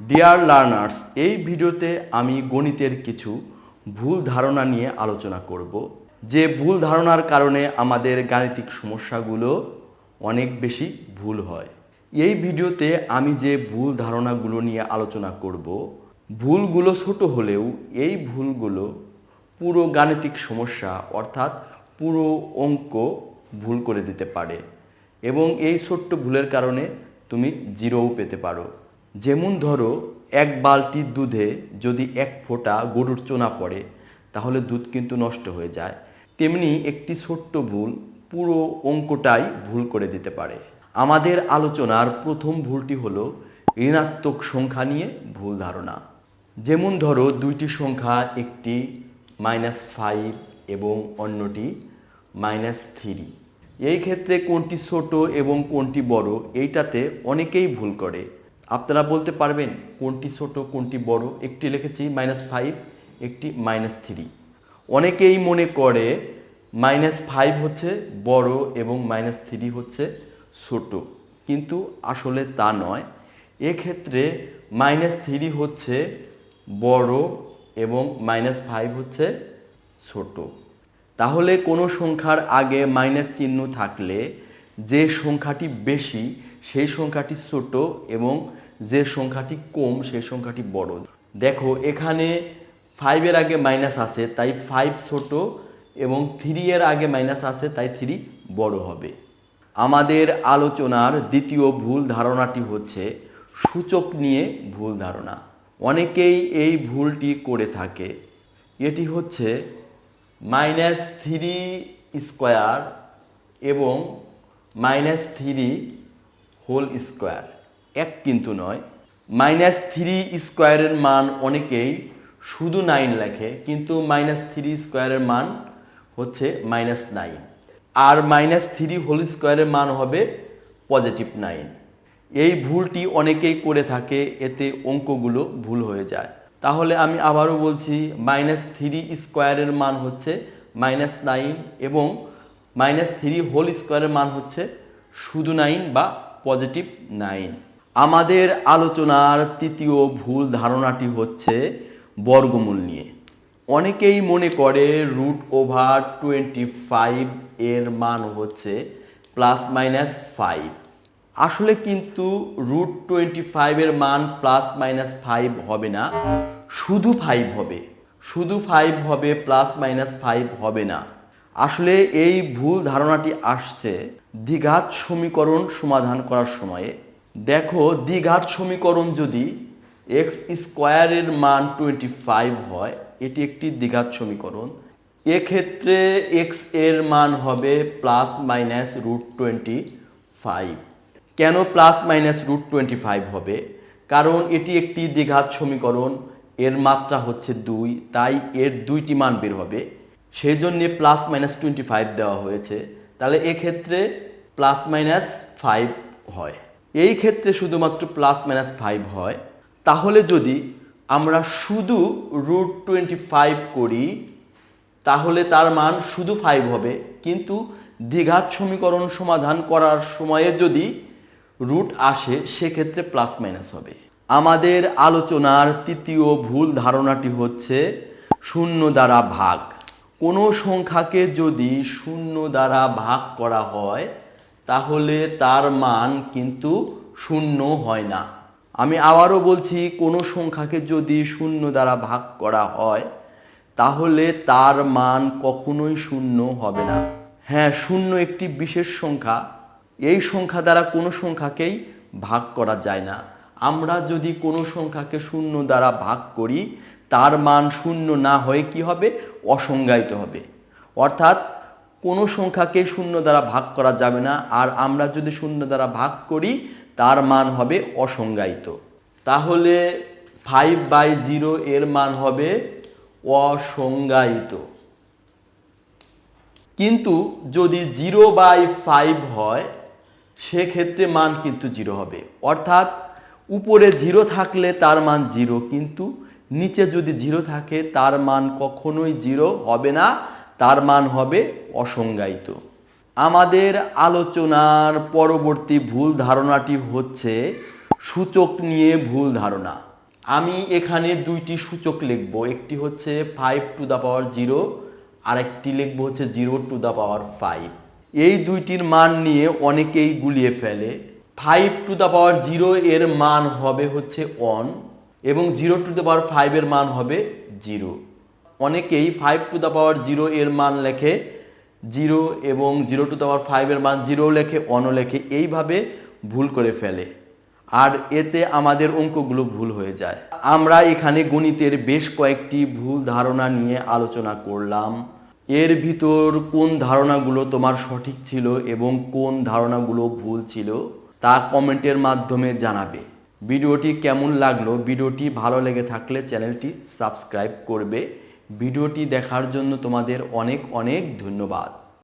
Dear learners এই ভিডিওতে আমি গণিতের কিছু ভুল ধারণা নিয়ে আলোচনা করব, যে ভুল ধারণার কারণে আমাদের গাণিতিক সমস্যাগুলো অনেক বেশি ভুল হয়। এই ভিডিওতে আমি যে ভুল ধারণাগুলো নিয়ে আলোচনা করব, ভুলগুলো ছোট হলেও এই ভুলগুলো পুরো গাণিতিক সমস্যা অর্থাৎ পুরো অঙ্ক ভুল করে দিতে পারে এবং এই ছোট্ট ভুলের কারণে তুমি জিরোও পেতে পারো। যেমন ধরো, এক বালতি দুধে যদি এক ফোঁটা গরুর চোনা পড়ে, তাহলে দুধ কিন্তু নষ্ট হয়ে যায়। তেমনি একটি ছোট্ট ভুল পুরো অঙ্কটাই ভুল করে দিতে পারে। আমাদের আলোচনার প্রথম ভুলটি হলো ঋণাত্মক সংখ্যা নিয়ে ভুল ধারণা। যেমন ধরো, দুইটি সংখ্যা একটি মাইনাস ফাইভ এবং অন্যটি মাইনাস থ্রি। এই ক্ষেত্রে কোনটি ছোট এবং কোনটি বড়, এইটাতে অনেকেই ভুল করে। আপনারা বলতে পারবেন কোনটি ছোট, কোনটি বড়, একটি লিখেছি মাইনাস ফাইভ একটি মাইনাস থ্রি অনেকেই মনে করে মাইনাস ফাইভ হচ্ছে বড় এবং মাইনাস থ্রি হচ্ছে ছোট, কিন্তু আসলে তা নয়। এক্ষেত্রে মাইনাস থ্রি হচ্ছে বড় এবং মাইনাস ফাইভ হচ্ছে ছোট। তাহলে কোনো সংখ্যার আগে মাইনাস চিহ্ন থাকলে যে সংখ্যাটি বেশি সেই সংখ্যাটি ছোট এবং যে সংখ্যাটি কম, সেই সংখ্যাটি বড়। দেখো, এখানে ফাইভের আগে মাইনাস আছে, তাই ফাইভ ছোট এবং থ্রি এর আগে মাইনাস আছে, তাই থ্রি বড় হবে। আমাদের আলোচনার দ্বিতীয় ভুল ধারণাটি হচ্ছে সূচক নিয়ে ভুল ধারণা। অনেকেই এই ভুলটি করে থাকে। এটি হচ্ছে মাইনাস থ্রি স্কোয়ার এবং মাইনাস থ্রি হোল স্কোয়ার। এক কিন্তু নয়। মাইনাস থ্রি স্কোয়ারের মান অনেকেই শুধু নাইন লেখে, কিন্তু মাইনাস থ্রি স্কোয়ারের মান হচ্ছে মাইনাস নাইন। আর মাইনাস থ্রি হোল স্কোয়ারের মান হবে পজিটিভ নাইন। এই ভুলটি অনেকেই করে থাকে, এতে অঙ্কগুলো ভুল হয়ে যায়। তাহলে আমি আবারও বলছি, মাইনাস থ্রি স্কোয়ারের মান হচ্ছে মাইনাস নাইন এবং মাইনাস থ্রি হোল স্কোয়ারের মান হচ্ছে শুধু নাইন বা পজিটিভ নাইন আমাদের আলোচনার তৃতীয় ভুল ধারণাটি হচ্ছে বর্গমূল নিয়ে। অনেকেই মনে করে রুট ওভার টোয়েন্টি ফাইভ এর মান হচ্ছে প্লাস মাইনাস ফাইভ আসলে কিন্তু রুট টোয়েন্টি ফাইভের মান প্লাস মাইনাস ফাইভ হবে না। শুধু ফাইভ হবে। শুধু ফাইভ হবে প্লাস মাইনাস ফাইভ হবে না। আসলে এই ভুল ধারণাটি আসছে দ্বিঘাত সমীকরণ সমাধান করার সময়ে। দেখো, দ্বিঘাত সমীকরণ যদি এক্স স্কোয়ারের মান টোয়েন্টি ফাইভ হয়, এটি একটি দ্বিঘাত সমীকরণ। এক্ষেত্রে এক্সের মান হবে plus minus root twenty five কেন plus minus root twenty five হবে? কারণ এটি একটি দ্বিঘাত সমীকরণ, এর মাত্রা হচ্ছে দুই, তাই এর দুইটি মান বের হবে। সেই জন্যে প্লাস মাইনাস টোয়েন্টি ফাইভ দেওয়া হয়েছে। তাহলে এক্ষেত্রে প্লাস মাইনাস ফাইভ হয়। এই ক্ষেত্রে শুধুমাত্র প্লাস মাইনাস ফাইভ হয়। তাহলে যদি আমরা শুধু রুট টোয়েন্টি ফাইভ করি, তাহলে তার মান শুধু ফাইভ হবে। কিন্তু দ্বিঘাত সমীকরণ সমাধান করার সময়ে যদি রুট আসে, সেক্ষেত্রে প্লাস মাইনাস হবে। আমাদের আলোচনার তৃতীয় ভুল ধারণাটি হচ্ছে শূন্য দ্বারা ভাগ। কোনো সংখ্যাকে যদি শূন্য দ্বারা ভাগ করা হয়, তাহলে তার মান কিন্তু শূন্য হয় না। আমি আবারও বলছি, কোনো সংখ্যাকে যদি শূন্য দ্বারা ভাগ করা হয়, তাহলে তার মান কখনোই শূন্য হবে না। হ্যাঁ শূন্য একটি বিশেষ সংখ্যা। এই সংখ্যা দ্বারা কোনো সংখ্যাকেই ভাগ করা যায় না। আমরা যদি কোনো সংখ্যাকে শূন্য দ্বারা ভাগ করি তার মান শূন্য না হয়ে কি হবে? অসংজ্ঞায়িত হবে। অর্থাৎ কোনো সংখ্যাকে শূন্য দ্বারা ভাগ করা যাবে না। আর আমরা যদি শূন্য দ্বারা ভাগ করি, তার মান হবে অসংজ্ঞায়িত। তাহলে ফাইভ বাই জিরো এর মান হবে অসংজ্ঞায়িত। কিন্তু যদি জিরো বাই ফাইভ হয়, সেক্ষেত্রে মান কিন্তু জিরো হবে। অর্থাৎ উপরে জিরো থাকলে তার মান জিরো কিন্তু নিচে যদি জিরো থাকে, তার মান কখনোই জিরো হবে না, তার মান হবে অসংজ্ঞায়িত। আমাদের আলোচনার পরবর্তী ভুল ধারণাটি হচ্ছে সূচক নিয়ে ভুল ধারণা। আমি এখানে দুইটি সূচক লিখব, একটি হচ্ছে five to the power zero আর একটি লিখব হচ্ছে zero to the power five এই দুইটির মান নিয়ে অনেকেই গুলিয়ে ফেলে। Five to the power zero এর মান হবে হচ্ছে ওয়ান এবং জিরো টু দ্য পাওয়ার ফাইভের মান হবে জিরো অনেকেই five to the power zero এর মান লেখে জিরো এবং জিরো টু দ্য পাওয়ার ফাইভের মান জিরো লেখে অনও লেখে, এইভাবে ভুল করে ফেলে। আর এতে আমাদের অঙ্কগুলো ভুল হয়ে যায়। আমরা এখানে গণিতের বেশ কয়েকটি ভুল ধারণা নিয়ে আলোচনা করলাম। এর ভিতর কোন ধারণাগুলো তোমার সঠিক ছিল এবং কোন ধারণাগুলো ভুল ছিল তা কমেন্টের মাধ্যমে জানাবে। ভিডিওটি কেমন লাগল, ভিডিওটি ভালো লেগে থাকলে চ্যানেলটি সাবস্ক্রাইব করবে। ভিডিওটি দেখার জন্য তোমাদের অনেক অনেক ধন্যবাদ।